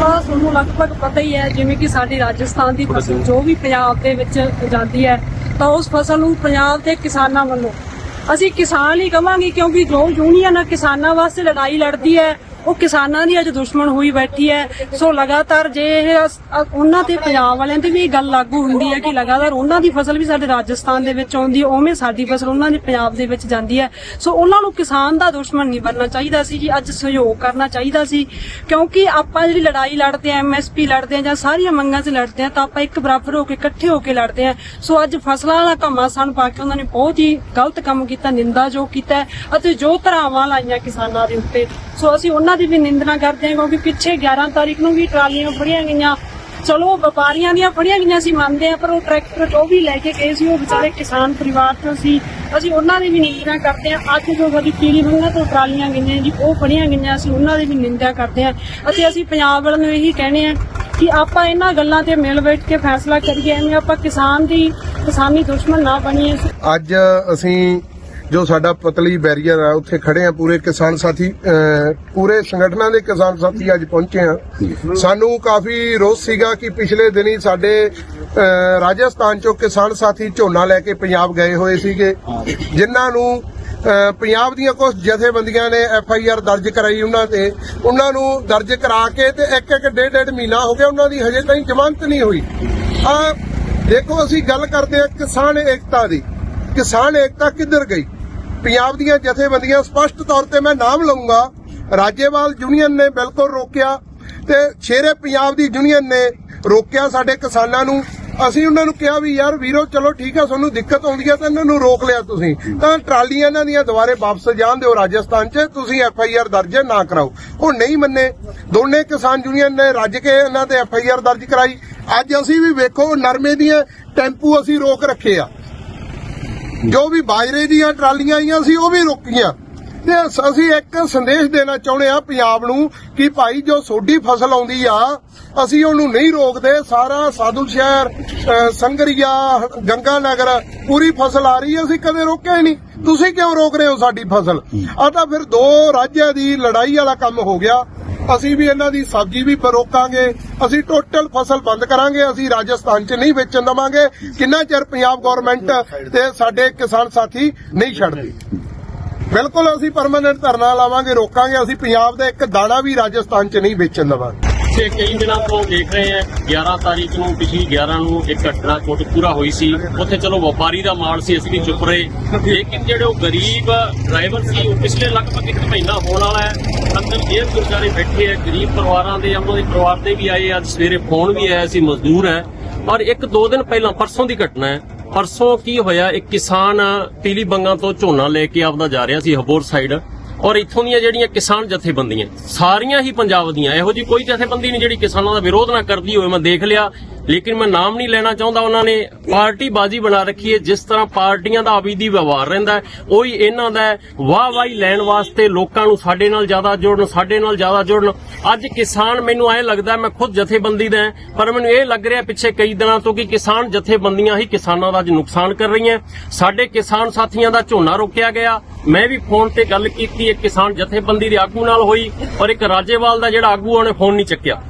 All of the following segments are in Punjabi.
ਤਾਂ ਤੁਹਾਨੂੰ ਲਗਭਗ ਪਤਾ ਹੀ ਹੈ, ਜਿਵੇਂ ਕਿ ਸਾਡੀ ਰਾਜਸਥਾਨ ਦੀ ਫਸਲ, ਜੋ ਵੀ ਪੰਜਾਬ ਦੇ ਵਿੱਚ ਜਾਂਦੀ ਹੈ, ਤਾਂ ਉਸ ਫਸਲ ਨੂੰ ਪੰਜਾਬ ਦੇ ਕਿਸਾਨਾਂ ਵੱਲੋਂ ਅਸੀਂ ਕਿਸਾਨ ਹੀ ਕਵਾਂਗੇ ਕਿਉਂਕਿ ਜੋ ਯੂਨੀਅਨ ਕਿਸਾਨਾਂ ਵਾਸਤੇ ਲੜਾਈ ਲੜਦੀ ਹੈ ਉਹ ਕਿਸਾਨਾਂ ਦੀ ਅੱਜ ਦੁਸ਼ਮਣ ਹੋਈ ਬੈਠੀ ਹੈ। ਸੋ ਲਗਾਤਾਰ ਜੇ ਇਹ ਅਸ- ਅ- ਉਹਨਾਂ ਤੇ ਪੰਜਾਬ ਵਾਲਿਆਂ ਤੇ ਵੀ ਇਹ ਗੱਲ ਲਾਗੂ ਹੁੰਦੀ ਹੈ ਕਿ ਲਗਾਤਾਰ ਉਹਨਾਂ ਦੀ ਫਸਲ ਵੀ ਸਾਡੇ ਰਾਜਸਥਾਨ ਦੇ ਵਿੱਚ ਆਉਂਦੀ ਹੈ, ਉਵੇਂ ਸਾਡੀ ਫਸਲ ਉਹਨਾਂ ਦੇ ਪੰਜਾਬ ਦੇ ਵਿੱਚ ਜਾਂਦੀ ਹੈ। ਸੋ ਉਹਨਾਂ ਨੂੰ ਕਿਸਾਨ ਦਾ ਦੁਸ਼ਮਣ ਨਹੀਂ ਬਣਨਾ ਚਾਹੀਦਾ ਸੀ ਜੀ, ਅੱਜ ਸਹਿਯੋਗ ਕਰਨਾ ਚਾਹੀਦਾ ਸੀ। ਕਿਉਂਕਿ ਆਪਾਂ ਜਿਹੜੀ ਲੜਾਈ ਲੜਦੇ ਆ ਐਮਐਸਪੀ ਲੜਦੇ ਆ ਜਾਂ ਸਾਰੀਆਂ ਮੰਗਾਂ 'ਚ ਲੜਦੇ ਆ ਤਾਂ ਆਪਾਂ ਇੱਕ ਬਰਾਬਰ ਹੋ ਕੇ ਇਕੱਠੇ ਹੋ ਕੇ ਲੜਦੇ ਆ ਸੋ ਅੱਜ ਫਸਲਾਂ ਵਾਲਾ ਘਮਾਸਾਨ ਪਾ ਕੇ ਉਹਨਾਂ ਨੇ ਬਹੁਤ ਹੀ ਗਲਤ ਕੰਮ ਕੀਤਾ, ਨਿੰਦਾ ਜੋ ਕੀਤਾ ਹੈ ਅਤੇ ਜੋ ਧਰਾਵਾਂ ਲਾਈਆਂ ਕਿਸਾਨਾਂ ਦੇ ਉੱਤੇ। ਸੋ ਅਸੀਂ ਉਹਨਾਂ ਦੀ ਵੀ ਨਿੰਦਨਾ ਕਰਦੇ ਹਾਂ, ਕਿਉਂਕਿ ਪਿੱਛੇ 11 ਤਾਰੀਖ ਨੂੰ ਵੀ ਟਰਾਲੀਆਂ ਫੜੀਆਂ ਗਈਆਂ। ਚਲੋ ਵਪਾਰੀਆਂ ਦੀਆਂ ਫੜੀਆਂ ਗਈਆਂ ਸੀ, ਮੰਨਦੇ ਆ ਪਰ ਉਹ ਟਰੈਕਟਰ ਜੋ ਵੀ ਲੈ ਕੇ ਗਏ ਸੀ, ਉਹ ਵਿਚਾਰੇ ਕਿਸਾਨ ਪਰਿਵਾਰ ਤੋਂ ਸੀ। ਅਸੀਂ ਉਹਨਾਂ ਦੀ ਵੀ ਨਿੰਦਣਾ ਕਰਦੇ ਆ ਅੱਜ ਜੋ ਸਾਡੀ ਪੀੜੀ ਬੰਗਾ ਤੋਂ ਟਰਾਲੀਆਂ ਗਈਆਂ ਜੀ, ਉਹ ਫੜੀਆਂ ਗਈਆਂ ਅਸੀਂ ਉਹਨਾਂ ਦੀ ਵੀ ਨਿੰਦਿਆ ਕਰਦੇ ਆ ਅਤੇ ਅਸੀਂ ਪੰਜਾਬ ਵਾਲਿਆਂ ਨੂੰ ਇਹੀ ਕਹਿੰਦੇ ਆ ਕਿ ਆਪਾਂ ਇਹਨਾਂ ਗੱਲਾਂ ਤੇ ਮਿਲ ਬੈਠ ਕੇ ਫੈਸਲਾ ਕਰੀਏ, ਐਵੇਂ ਆਪਾਂ ਕਿਸਾਨ ਦੀ ਕਿਸਾਨੀ ਦੁਸ਼ਮਣ ਨਾ ਬਣੀਏ। ਅੱਜ ਅਸੀਂ ਜੋ ਸਾਡਾ ਪਤਲੀ ਬੈਰੀਅਰ ਆ, ਉੱਥੇ ਖੜੇ ਆ ਪੂਰੇ ਕਿਸਾਨ ਸਾਥੀ ਪੂਰੇ ਸੰਗਠਨਾਂ ਦੇ ਕਿਸਾਨ ਸਾਥੀ ਅੱਜ ਪਹੁੰਚੇ ਆ। ਸਾਨੂੰ ਕਾਫੀ ਰੋਸ ਸੀਗਾ ਕਿ ਪਿਛਲੇ ਦਿਨੀ ਸਾਡੇ ਰਾਜਸਥਾਨ ਚੋਂ ਕਿਸਾਨ ਸਾਥੀ ਝੋਨਾ ਲੈ ਕੇ ਪੰਜਾਬ ਗਏ ਹੋਏ ਸੀਗੇ। ਜਿਨ੍ਹਾਂ ਨੂੰ ਪੰਜਾਬ ਦੀਆਂ ਕੁਝ ਜਥੇਬੰਦੀਆਂ ਨੇ ਐਫ ਆਈ ਆਰ ਦਰਜ ਕਰਾਈ ਉਹਨਾਂ ਤੇ। ਉਹਨਾਂ ਨੂੰ ਦਰਜ ਕਰਾ ਕੇ ਤੇ ਇੱਕ ਇੱਕ ਡੇਢ ਡੇਢ ਮਹੀਨਾ ਹੋ ਗਿਆ ਉਹਨਾਂ ਦੀ ਹਜੇ ਤਾਈਂ ਜ਼ਮਾਨਤ ਨਹੀਂ ਹੋਈ। ਆ, ਦੇਖੋ ਅਸੀਂ ਗੱਲ ਕਰਦੇ ਆ ਕਿਸਾਨ ਏਕਤਾ ਦੀ। ਕਿਸਾਨ ਏਕਤਾ ਕਿੱਧਰ ਗਈ? ਪੰਜਾਬ ਦੀਆਂ ਜਥੇਬੰਦੀਆਂ, ਸਪਸ਼ਟ ਤੌਰ ਤੇ ਮੈਂ ਨਾਮ ਲਵਾਂਗਾ ਰਾਜੇਵਾਲ ਯੂਨੀਅਨ ਨੇ ਬਿਲਕੁਲ ਰੋਕਿਆ ਤੇ ਸ਼ੇਰੇ ਪੰਜਾਬ ਦੀ ਯੂਨੀਅਨ ਨੇ ਰੋਕਿਆ ਸਾਡੇ ਕਿਸਾਨਾਂ ਨੂੰ। ਅਸੀਂ ਉਹਨਾਂ ਨੂੰ ਕਿਹਾ ਵੀ, ਯਾਰ ਵੀਰੋ, ਚਲੋ ਠੀਕ ਆ, ਤੁਹਾਨੂੰ ਦਿੱਕਤ ਆਉਂਦੀ ਹੈ ਤਾਂ ਇਹਨਾਂ ਨੂੰ ਰੋਕ ਲਿਆ ਤੁਸੀਂ। ਤਾਂ ਟਰਾਲੀਆਂ ਇਹਨਾਂ ਦੀਆਂ ਦੁਬਾਰੇ ਵਾਪਸ ਜਾਣ ਦਿਓ ਰਾਜਸਥਾਨ 'ਚ, ਤੁਸੀਂ ਐਫ ਆਈ ਆਰ ਦਰਜ ਨਾ ਕਰਾਓ। ਉਹ ਨਹੀਂ ਮੰਨੇ। ਦੋਨੇ ਕਿਸਾਨ ਯੂਨੀਅਨ ਨੇ ਰੱਜ ਕੇ ਇਹਨਾਂ ਤੇ ਐਫ ਆਈ ਆਰ ਦਰਜ ਕਰਾਈ। ਅੱਜ ਅਸੀਂ ਵੀ ਵੇਖੋ, ਨਰਮੇ ਦੀਆਂ ਟੈਂਪੂ ਅਸੀਂ ਰੋਕ ਰੱਖੇ ਆ। ਜੋ ਵੀ ਬਾਜਰੇ ਦੀਆਂ ਟਰਾਲੀਆਂ ਆਈਆਂ ਸੀ ਉਹ ਵੀ ਰੁਕੀਆਂ। ਤੇ ਅਸ- ਇੱਕ ਸੰਦੇਸ਼ ਦੇਣਾ ਚਾਹੁੰਦੇ ਆ ਪੰਜਾਬ ਨੂੰ ਕਿ ਭਾਈ ਜੋ ਸੋਡੀ ਫਸਲ ਆਉਂਦੀ ਆ ਅਸੀਂ ਉਹਨੂੰ ਨਹੀਂ ਰੋਕਦੇ। ਸਾਰਾ ਸਾਧੂ ਸ਼ਹਿਰ ਸੰਗਰੀਆ ਗੰਗਾ ਨਗਰ ਪੂਰੀ ਫਸਲ ਆ ਰਹੀ ਹੈ ਅਸੀਂ ਕਦੇ ਰੋਕਿਆ ਹੀ ਨਹੀਂ। ਤੁਸੀਂ ਕਿਉਂ ਰੋਕ ਰਹੇ ਹੋ ਸਾਡੀ ਫਸਲ? ਆ ਤਾਂ ਫਿਰ ਦੋ ਰਾਜਾਂ ਦੀ ਲੜਾਈ ਵਾਲਾ ਕੰਮ ਹੋ ਗਿਆ। ਅਸੀਂ ਵੀ ਇਹਨਾਂ ਦੀ ਸਬਜ਼ੀ ਵੀ ਰੋਕਾਂਗੇ, ਅਸੀਂ ਟੋਟਲ ਫਸਲ ਬੰਦ ਕਰਾਂਗੇ, ਅਸੀਂ ਰਾਜਸਥਾਨ 'ਚ ਨਹੀਂ ਵੇਚਣ ਦਵਾਂਗੇ। ਕਿੰਨਾ ਚਿਰ ਪੰਜਾਬ ਗਵਰਨਮੈਂਟ ਤੇ ਸਾਡੇ ਕਿਸਾਨ ਸਾਥੀ ਨਹੀਂ ਛੱਡਦੀ? ਬਿਲਕੁਲ ਅਸੀਂ ਪਰਮਾਨੈਂਟ ਧਰਨਾ ਲਾਵਾਂਗੇ, ਰੋਕਾਂਗੇ, ਅਸੀਂ ਪੰਜਾਬ ਦਾ ਇੱਕ ਦਾਣਾ ਵੀ ਰਾਜਸਥਾਨ 'ਚ ਨਹੀਂ ਵੇਚਣ ਦਵਾਂਗੇ। ਪਿਛਲੇ ਕਈ ਦਿਨਾਂ ਤੋਂ ਦੇਖ ਰਹੇ ਹਾਂ 11 ਤਾਰੀਖ ਨੂੰ, ਪਿਛਲੀ 11 ਨੂੰ ਇੱਕ ਘਟਨਾ ਕੋਟਕਪੂਰਾ ਹੋਈ ਸੀ। ਉੱਥੇ ਚਲੋ ਵਪਾਰੀ ਦਾ ਮਾਲ ਸੀ, ਅਸੀਂ ਵੀ ਚੁੱਪ ਰਹੇ। ਲੇਕਿਨ ਜਿਹੜੇ ਉਹ ਗਰੀਬ ਡਰਾਈਵਰ ਸੀ, ਉਹ ਪਿਛਲੇ ਲਗਭਗ ਇੱਕ ਮਹੀਨਾ ਹੋਣ ਵਾਲਾ ਹੈ। ਅੰਦਰ ਜੇਲ੍ਹ ਚ ਬੈਠੇ ਹੈ, ਗਰੀਬ ਪਰਿਵਾਰਾਂ ਦੇ, ਉਹਨਾਂ ਦੇ ਪਰਿਵਾਰ ਦੇ ਵੀ ਆਏ ਅੱਜ ਸਵੇਰੇ ਫੋਨ ਵੀ ਆਇਆ ਸੀ ਮਜ਼ਦੂਰ ਹੈ। ਔਰ ਇੱਕ ਦੋ ਦਿਨ ਪਹਿਲਾਂ, ਪਰਸੋਂ ਦੀ ਘਟਨਾ ਹੈ। ਪਰਸੋਂ ਕੀ ਹੋਇਆ, ਇੱਕ ਕਿਸਾਨ ਪੀਲੀ ਬੰਗਾ ਤੋਂ ਝੋਨਾ ਲੈ ਕੇ ਆਪਦਾ ਜਾ ਰਿਹਾ ਸੀ, ਹਬੋਰ ਸਾਈਡ। ਔਰ ਇੱਥੋਂ ਦੀਆਂ ਜਿਹੜੀਆਂ ਕਿਸਾਨ ਜਥੇਬੰਦੀਆਂ ਸਾਰੀਆਂ ਹੀ ਪੰਜਾਬ ਦੀਆਂ, ਇਹੋ ਜੀ ਕੋਈ ਜਥੇਬੰਦੀ ਨਹੀਂ ਜਿਹੜੀ ਕਿਸਾਨਾਂ ਦਾ ਵਿਰੋਧ ਨਾ ਕਰਦੀ ਹੋਵੇ, ਮੈਂ ਦੇਖ ਲਿਆ। ਲੇਕਿਨ ਮੈਂ ਨਾਮ ਨਹੀਂ ਲੈਣਾ ਚਾਹੁੰਦਾ ਉਹਨਾਂ ਨੇ ਪਾਰਟੀ ਬਾਜੀ ਬਣਾ ਰੱਖੀ ਹੈ ਜਿਸ ਤਰ੍ਹਾਂ ਪਾਰਟੀਆਂ ਦਾ ਅਬੀਦੀ ਵਿਵਹਾਰ ਰਹਿੰਦਾ ਹੈ, ਉਹੀ ਇਹਨਾਂ ਦਾ ਵਾਹ ਵਾਹੀ ਲੈਣ ਵਾਸਤੇ ਲੋਕਾਂ ਨੂੰ ਸਾਡੇ ਨਾਲ ਜ਼ਿਆਦਾ ਜੋੜਨ ਸਾਡੇ ਨਾਲ ਜ਼ਿਆਦਾ ਜੋੜਨ। ਅੱਜ ਕਿਸਾਨ ਮੈਨੂੰ ਐ ਲੱਗਦਾ ਮੈਂ ਖੁਦ ਜਥੇਬੰਦੀ ਦਾ ਪਰ ਮੈਨੂੰ ਇਹ ਲੱਗ ਰਿਹਾ ਪਿੱਛੇ ਕਈ ਦਿਨਾਂ ਤੋਂ ਕਿ ਕਿਸਾਨ ਜਥੇਬੰਦੀਆਂ ਹੀ ਕਿਸਾਨਾਂ ਦਾ ਅੱਜ ਨੁਕਸਾਨ ਕਰ ਰਹੀਆਂ ਸਾਡੇ ਕਿਸਾਨ ਸਾਥੀਆਂ ਦਾ ਝੋਨਾ ਰੋਕਿਆ ਗਿਆ। ਮੈਂ ਵੀ ਫੋਨ ਤੇ ਗੱਲ ਕੀਤੀ ਇੱਕ ਕਿਸਾਨ ਜਥੇਬੰਦੀ ਦੇ ਆਗੂ ਨਾਲ ਹੋਈ ਔਰ ਇੱਕ ਰਾਜੇਵਾਲ ਦਾ ਜਿਹੜਾ ਆਗੂ ਆ, ਉਹਨੇ ਫੋਨ ਨਹੀਂ ਚੱਕਿਆ।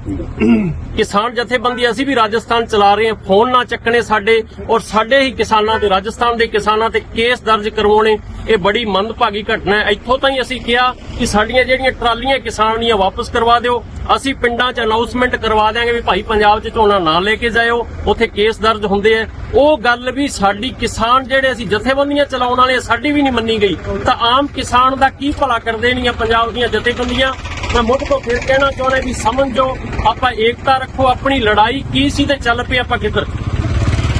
ਕਿਸਾਨ ਜਥੇਬੰਦੀ ਅਸੀਂ ਵੀ ਰਾਜਸਥਾਨ ਚਲਾ ਰਹੇ ਹਾਂ, ਫੋਨ ਨਾ ਚੱਕਣੇ ਸਾਡੇ ਔਰ ਸਾਡੇ ਹੀ ਕਿਸਾਨਾਂ ਤੇ, ਰਾਜਸਥਾਨ ਦੇ ਕਿਸਾਨਾਂ ਤੇ ਕੇਸ ਦਰਜ ਕਰਵਾਉਣੇ, ਇਹ ਬੜੀ ਮੰਦਭਾਗੀ ਘਟਨਾ ਹੈ। ਇੱਥੋਂ ਤਾਈਂ ਅਸੀਂ ਕਿਹਾ ਕਿ ਸਾਡੀਆਂ ਜਿਹੜੀਆਂ ਟਰਾਲੀਆਂ ਕਿਸਾਨ ਦੀਆਂ ਵਾਪਸ ਕਰਵਾ ਦਿਓ। ਅਸੀਂ ਪਿੰਡਾਂ 'ਚ ਅਨਾਉਂਸਮੈਂਟ ਕਰਵਾ ਦਿਆਂਗੇ ਵੀ ਭਾਈ ਪੰਜਾਬ 'ਚ ਝੋਨਾ ਨਾ ਲੈ ਕੇ ਜਾਇਓ, ਉੱਥੇ ਕੇਸ ਦਰਜ ਹੁੰਦੇ ਆ। ਉਹ ਗੱਲ ਵੀ ਸਾਡੀ ਕਿਸਾਨ ਜਿਹੜੇ ਅਸੀਂ ਜਥੇਬੰਦੀਆਂ ਚਲਾਉਣ ਵਾਲੇ ਸਾਡੀ ਵੀ ਨਹੀਂ ਮੰਨੀ ਗਈ। ਤਾਂ ਆਮ ਕਿਸਾਨ ਦਾ ਕੀ ਭਲਾ ਕਰਦੇ ਨਹੀਂ ਆ ਪੰਜਾਬ ਦੀਆਂ ਜਥੇਬੰਦੀਆਂ? ਮੈਂ ਮੁੱਢ ਤੋਂ ਫਿਰ ਕਹਿਣਾ ਚਾਹੁੰਦਾ ਵੀ ਸਮਝੋ, ਆਪਾਂ ਏਕਤਾ ਰੱਖੋ, ਆਪਣੀ ਲੜਾਈ ਕੀ ਸੀ ਤੇ ਚੱਲ ਪਏ ਆਪਾਂ ਕਿੱਧਰ?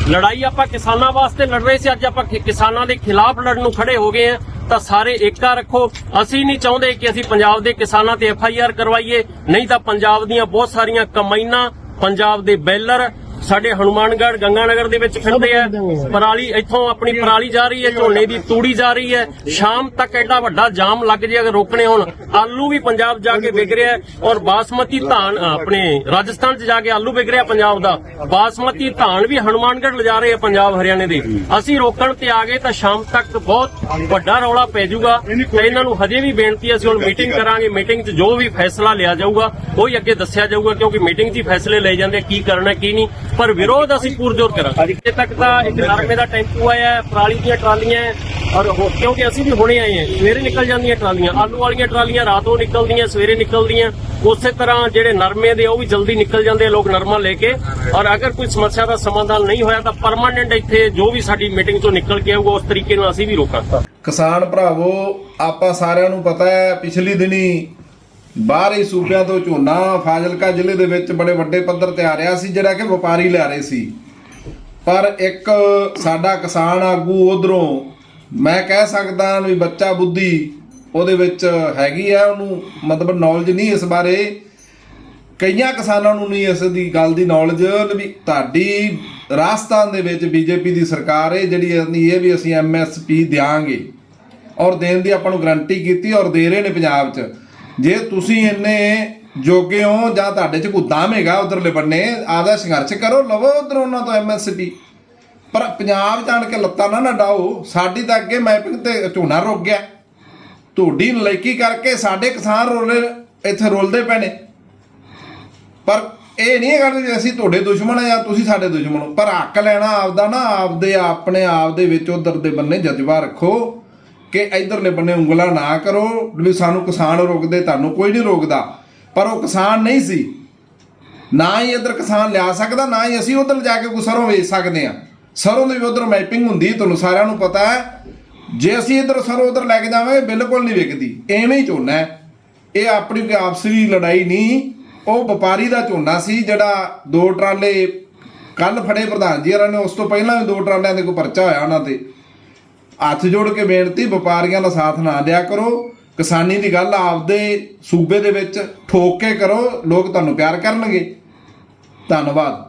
ਲੜਾਈ ਆਪਾਂ ਕਿਸਾਨਾਂ ਵਾਸਤੇ ਲੜ ਰਹੇ ਸੀ, ਅੱਜ ਆਪਾਂ ਕਿਸਾਨਾਂ ਦੇ ਖਿਲਾਫ ਲੜਨ ਨੂੰ ਖੜੇ ਹੋ ਗਏ ਆ ਤਾਂ ਸਾਰੇ ਏਕਾ ਰੱਖੋ। ਅਸੀਂ ਨਹੀਂ ਚਾਹੁੰਦੇ ਕਿ ਅਸੀਂ ਪੰਜਾਬ ਦੇ ਕਿਸਾਨਾਂ ਤੇ ਐਫ ਆਈ ਆਰ ਕਰਵਾਈਏ, ਨਹੀਂ ਤਾਂ ਪੰਜਾਬ ਦੀਆਂ ਬਹੁਤ ਸਾਰੀਆਂ ਕਮਾਈਨਾਂ ਪੰਜਾਬ ਦੇ ਬੈਲਰ ਸਾਡੇ ਹਨੂਮਾਨਗੜ੍ਹ ਗੰਗਾਨਗਰ ਦੇ ਵਿੱਚ ਖੜਦੇ ਆ। ਪਰਾਲੀ ਇੱਥੋਂ ਆਪਣੀ ਪਰਾਲੀ ਜਾ ਰਹੀ ਹੈ ਝੋਨੇ ਦੀ ਤੂੜੀ ਜਾ ਰਹੀ ਹੈ। ਸ਼ਾਮ ਤੱਕ ਐਡਾ ਵੱਡਾ ਜਾਮ ਲੱਗ ਜੇ ਅਗਰ ਰੋਕਣੇ ਹੋਣ ਆਲੂ ਵੀ ਪੰਜਾਬ ਜਾ ਕੇ ਵਿਕ ਰਿਹਾ ਔਰ ਬਾਸਮਤੀ ਧਾਨ ਆਪਣੇ ਰਾਜਸਥਾਨ 'ਚ ਜਾ ਕੇ ਆਲੂ ਵਿਕ ਰਿਹਾ ਪੰਜਾਬ ਦਾ। ਬਾਸਮਤੀ ਧਾਨ ਵੀ ਹਨੂਮਾਨਗੜ੍ਹ ਲਿਜਾ ਰਹੇ ਆ ਪੰਜਾਬ ਹਰਿਆਣੇ ਦੇ। ਅਸੀਂ ਰੋਕਣ ਤੇ ਆ ਗਏ ਤਾਂ ਸ਼ਾਮ ਤੱਕ ਬਹੁਤ ਵੱਡਾ ਰੌਲਾ ਪੈ ਜਾਊਗਾ। ਤੇ ਇਹਨਾਂ ਨੂੰ ਹਜੇ ਵੀ ਬੇਨਤੀ ਹੈ, ਅਸੀਂ ਹੁਣ ਮੀਟਿੰਗ ਕਰਾਂਗੇ। ਮੀਟਿੰਗ 'ਚ ਜੋ ਵੀ ਫੈਸਲਾ ਲਿਆ ਜਾਊਗਾ ਉਹ ਅੱਗੇ ਦੱਸਿਆ ਜਾਊਗਾ ਕਿਉਂਕਿ ਮੀਟਿੰਗ 'ਚ ਹੀ ਫੈਸਲੇ ਲਏ ਜਾਂਦੇ ਕੀ ਕਰਨਾ ਕੀ ਨਹੀਂ। ਪਰ ਵਿਰੋਧ ਅਸੀਂ ਪੂਰਜੋਰ ਕਰਾਂਗੇ। ਅਜੇ ਤੱਕ ਤਾਂ ਇੱਕ ਨਰਮੇ ਦਾ ਟੈਂਪੂ ਆਇਆ ਹੈ, ਪਰਾਲੀ ਦੀਆਂ ਟਰਾਲੀਆਂ ਹੈ, ਔਰ ਕਿਉਂਕਿ ਅਸੀਂ ਵੀ ਹੁਣੇ ਆਏ ਹਾਂ ਸਵੇਰੇ ਨਿਕਲ ਜਾਂਦੀਆਂ ਟਰਾਲੀਆਂ ਆਲੂ ਵਾਲੀਆਂ ਟਰਾਲੀਆਂ ਰਾਤੋਂ ਨਿਕਲਦੀਆਂ ਸਵੇਰੇ ਨਿਕਲਦੀਆਂ। ਉਸੇ ਤਰ੍ਹਾਂ ਜਿਹੜੇ ਨਰਮੇ ਦੇ ਉਹ ਵੀ ਜਲਦੀ ਨਿਕਲ ਜਾਂਦੇ ਆ ਲੋਕ ਨਰਮਾ ਲੈ ਕੇ। ਔਰ ਅਗਰ ਕੋਈ ਸਮੱਸਿਆ ਦਾ ਸਮਾਧਾਨ ਨਹੀਂ ਹੋਇਆ ਤਾਂ ਪਰਮਾਨੈਂਟ ਇੱਥੇ ਜੋ ਵੀ ਸਾਡੀ ਮੀਟਿੰਗ ਤੋਂ ਨਿਕਲ ਕੇ ਆਊਗਾ ਉਸ ਤਰੀਕੇ ਨਾਲ ਅਸੀਂ ਵੀ ਰੋਕਾਂਗੇ। ਕਿਸਾਨ ਭਰਾਵੋ ਆਪਾਂ ਸਾਰਿਆਂ ਨੂੰ ਪਤਾ ਹੈ ਪਿਛਲੀ ਦਿਨੀ ਬਾਹਰੀ ਸੂਬਿਆਂ ਤੋਂ ਝੋਨਾ ਫਾਜ਼ਿਲਕਾ ਜ਼ਿਲ੍ਹੇ ਦੇ ਵਿੱਚ ਬੜੇ ਵੱਡੇ ਪੱਧਰ ਤੇ ਆ ਰਿਹਾ ਸੀ, ਜਿਹੜਾ ਕਿ ਵਪਾਰੀ ਲਿਆ ਰਹੇ ਸੀ। ਪਰ ਇੱਕ ਸਾਡਾ ਕਿਸਾਨ ਆਗੂ ਉਧਰੋਂ ਮੈਂ ਕਹਿ ਸਕਦਾ ਵੀ ਬੱਚਾ ਬੁੱਧੀ ਉਹਦੇ ਵਿੱਚ ਹੈਗੀ ਆ, ਉਹਨੂੰ ਮਤਲਬ ਨੌਲੇਜ ਨਹੀਂ ਇਸ ਬਾਰੇ। ਕਈਆਂ ਕਿਸਾਨਾਂ ਨੂੰ ਨਹੀਂ ਇਸ ਦੀ ਗੱਲ ਦੀ ਨੌਲੇਜ ਵੀ ਤੁਹਾਡੀ ਰਾਜਸਥਾਨ ਦੇ ਵਿੱਚ ਬੀਜੇਪੀ ਦੀ ਸਰਕਾਰ ਹੈ ਜਿਹੜੀ ਕਹਿੰਦੀ ਹੈ ਵੀ ਅਸੀਂ ਐਮਐਸਪੀ ਦਿਆਂਗੇ। ਔਰ ਦੇਣ ਦੀ ਆਪਾਂ ਨੂੰ ਗਰੰਟੀ ਕੀਤੀ ਔਰ ਦੇ ਰਹੇ ਨੇ ਪੰਜਾਬ 'ਚ। ਜੇ ਤੁਸੀਂ ਇੰਨੇ ਜੋਗੇ ਹੋ ਜਾਂ ਤੁਹਾਡੇ 'ਚ ਕੋਈ ਦਮ ਹੈਗਾ ਉਧਰਲੇ ਬੰਨੇ ਆਦਾ ਸੰਘਰਸ਼ ਕਰੋ, ਲਵੋ ਉਧਰ ਉਹਨਾਂ ਤੋਂ ਐਮਐਸਪੀ ਪਰ ਪੰਜਾਬ ਜਾਣ ਕੇ ਲੱਤਾਂ ਨਾ ਨਾ ਡਾਓ ਸਾਡੀ ਤਾਂ ਅੱਗੇ ਮੈਪਿੰਗ ਤੇ ਝੋਨਾ ਰੁਕ ਗਿਆ। ਤੁਹਾਡੀ ਨਲਾਇਕੀ ਕਰਕੇ ਸਾਡੇ ਕਿਸਾਨ ਰੋਲੇ ਇੱਥੇ ਰੋਲਦੇ ਪੈਣੇ ਪਰ ਇਹ ਨਹੀਂ ਹੈਗਾ ਵੀ ਅਸੀਂ ਤੁਹਾਡੇ ਦੁਸ਼ਮਣ ਆ ਜਾਂ ਤੁਸੀਂ ਸਾਡੇ ਦੁਸ਼ਮਣ ਹੋ। ਪਰ ਹੱਕ ਲੈਣਾ ਆਪਦਾ ਨਾ, ਆਪਦੇ ਆਪਣੇ ਆਪ ਦੇ ਵਿੱਚ ਉਧਰ ਦੇ ਬੰਨੇ ਜਜ਼ਬਾ ਰੱਖੋ। ਕਿ ਇਧਰਲੇ ਬੰਨੇ ਉਂਗਲਾ ਨਾ ਕਰੋ, ਵੀ ਸਾਨੂੰ ਕਿਸਾਨ ਰੋਕਦੇ, ਤੁਹਾਨੂੰ ਕੋਈ ਨਹੀਂ ਰੋਕਦਾ। ਪਰ ਉਹ ਕਿਸਾਨ ਨਹੀਂ ਸੀ। ਨਾ ਹੀ ਇਧਰ ਕਿਸਾਨ ਲਿਆ ਸਕਦਾ, ਨਾ ਹੀ ਅਸੀਂ ਉਧਰ ਜਾ ਕੇ ਕੋਈ ਸਰੋਂ ਵੇਚ ਸਕਦੇ ਆ ਸਰੋਂ ਦੀ ਵੀ ਉਧਰ ਮੈਪਿੰਗ ਹੁੰਦੀ, ਤੁਹਾਨੂੰ ਸਾਰਿਆਂ ਨੂੰ ਪਤਾ ਹੈ। ਜੇ ਅਸੀਂ ਇਧਰ ਸਰੋਂ ਉਧਰ ਲੈ ਕੇ ਜਾਵਾਂਗੇ, ਬਿਲਕੁਲ ਨਹੀਂ ਵਿਕਦੀ। ਐਵੇਂ ਹੀ ਝੋਨਾ ਹੈ। ਇਹ ਆਪਣੀ ਕੋਈ ਆਪਸੀ ਲੜਾਈ ਨਹੀਂ। ਉਹ ਵਪਾਰੀ ਦਾ ਝੋਨਾ ਸੀ, ਜਿਹੜਾ ਦੋ ਟਰਾਲੇ ਕੱਲ ਫੜੇ ਪ੍ਰਧਾਨ ਜੀ ਹਰਾਂ ਨੇ, ਉਸ ਤੋਂ ਪਹਿਲਾਂ ਵੀ ਦੋ ਟਰਾਲਿਆਂ ਦੇ ਕੋਈ ਪਰਚਾ ਹੋਇਆ ਉਹਨਾਂ ਤੇ। ਹੱਥ ਜੋੜ ਕੇ ਬੇਨਤੀ, ਵਪਾਰੀਆਂ ਦਾ ਸਾਥ ਨਾ ਦਿਆ ਕਰੋ। ਕਿਸਾਨੀ ਦੀ ਗੱਲ ਆਪਦੇ ਸੂਬੇ ਦੇ ਵਿੱਚ ਠੋਕ ਕੇ ਕਰੋ। ਲੋਕ ਤੁਹਾਨੂੰ ਪਿਆਰ ਕਰਨਗੇ। ਧੰਨਵਾਦ।